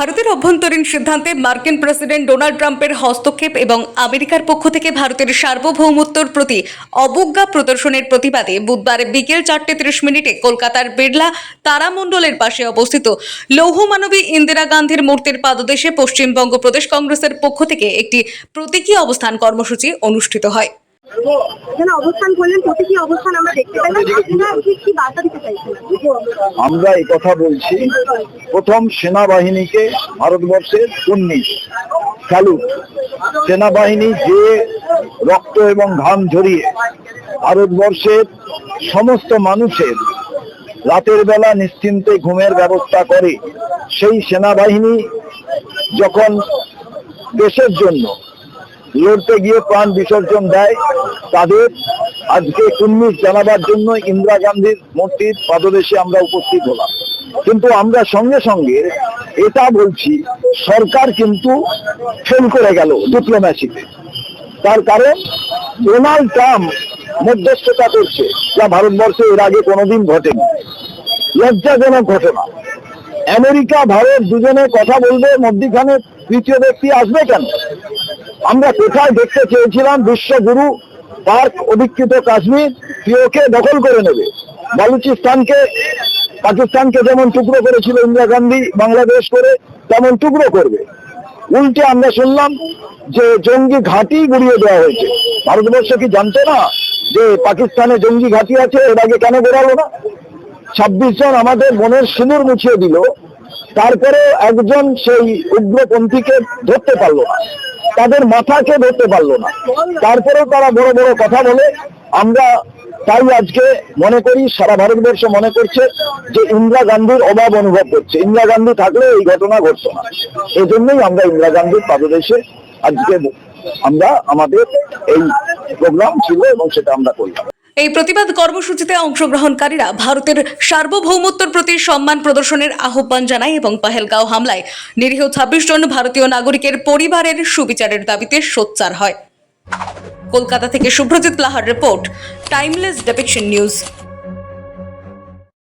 ভারতের অভ্যন্তরীণ সিদ্ধান্তে মার্কিন প্রেসিডেন্ট ডোনাল্ড ট্রাম্পের হস্তক্ষেপ এবং আমেরিকার পক্ষ থেকে ভারতের সার্বভৌমত্বর প্রতি অবজ্ঞা প্রদর্শনের প্রতিবাদে বুধবার বিকেল চারটে ত্রিশ মিনিটে কলকাতার বিড়লা তারামণ্ডলের পাশে অবস্থিত লৌহমানবী ইন্দিরা গান্ধীর মূর্তির পাদদেশে পশ্চিমবঙ্গ প্রদেশ কংগ্রেসের পক্ষ থেকে একটি প্রতীকী অবস্থান কর্মসূচি অনুষ্ঠিত হয়। এখানে অবস্থান করলেন প্রতীকী অবস্থান আমরা দেখতে পেলাম। কি বার্তা দিতে চাইছেন আমরা এই কথা বলছি প্রথম সেনাবাহিনীকে ভারতবর্ষের উন্নিশ স্যালুট। সেনাবাহিনী যে রক্ত এবং ঘাম ঝরিয়ে ভারতবর্ষের সমস্ত মানুষের রাতের বেলা নিশ্চিন্তে ঘুমের ব্যবস্থা করে সেই সেনাবাহিনী যখন দেশের জন্য লড়তে গিয়ে প্রাণ বিসর্জন দেয় তাদের। আজকে কুন্নিশ জানাবার জন্য ইন্দিরা গান্ধীর মূর্তির পাদদেশে আমরা উপস্থিত হলাম। কিন্তু আমরা সঙ্গে সঙ্গে এটা বলছি, সরকার কিন্তু ফেল করে গেল ডিপ্লোম্যাসিতে তার কারণ ডোনাল্ড ট্রাম্প মধ্যস্থতা করছে, যা ভারতবর্ষে এর আগে কোনোদিন ঘটেনি। লজ্জাজনক ঘটনা। আমেরিকা, ভারত দুজনে কথা বলবে, মধ্যখানে তৃতীয় ব্যক্তি আসবে কেন? আমরা কোথায় দেখতে চেয়েছিলাম বিশ্বগুরু পার্ক অধিকৃত কাশ্মীর, পিওকে দখল করে নেবে। বালুচিস্তানকে, পাকিস্তানকে যেমন টুকরো করেছিল ইন্দিরা গান্ধী বাংলাদেশ করে, তেমন টুকরো করবে। উল্টে আমরা শুনলাম যে জঙ্গি ঘাঁটি গুড়িয়ে দেওয়া হয়েছে। ভারতবর্ষ কি জানতো না যে পাকিস্তানে জঙ্গি ঘাঁটি আছে, এর আগে কেন বেরালো না? ছাব্বিশ জন আমাদের মনের সিঁদুর মুছিয়ে দিল। তারপরে একজন সেই উগ্রপন্থীকে ধরতে পারল না। তাদের মাথাকে ধরতে পারল না। তারপরেও তারা বড় বড় কথা বলে, আমরা তাই আজকে মনে করি, সারা ভারতবর্ষ মনে করছে যে ইন্দিরা গান্ধীর অভাব অনুভব করছে। ইন্দিরা গান্ধী থাকলে এই ঘটনা ঘটতো না। এই জন্যই আমরা ইন্দিরা গান্ধীর পাদদেশে আজকে আমরা, আমাদের এই প্রোগ্রাম ছিল এবং সেটা আমরা করলাম। এই প্রতিবাদ কর্মসূচিতে অংশগ্রহণকারীরা ভারতের সার্বভৌমত্বর প্রতি সম্মান প্রদর্শনের আহ্বান জানায় এবং পাহেলগাঁও হামলায় নিরীহ ছাব্বিশ জন ভারতীয় নাগরিকের পরিবারের সুবিচারের দাবিতে সোচ্চার হয়। কলকাতা থেকে শুভ্রজিৎ লাহার রিপোর্ট টাইমলেস ডেপিকশন নিউজ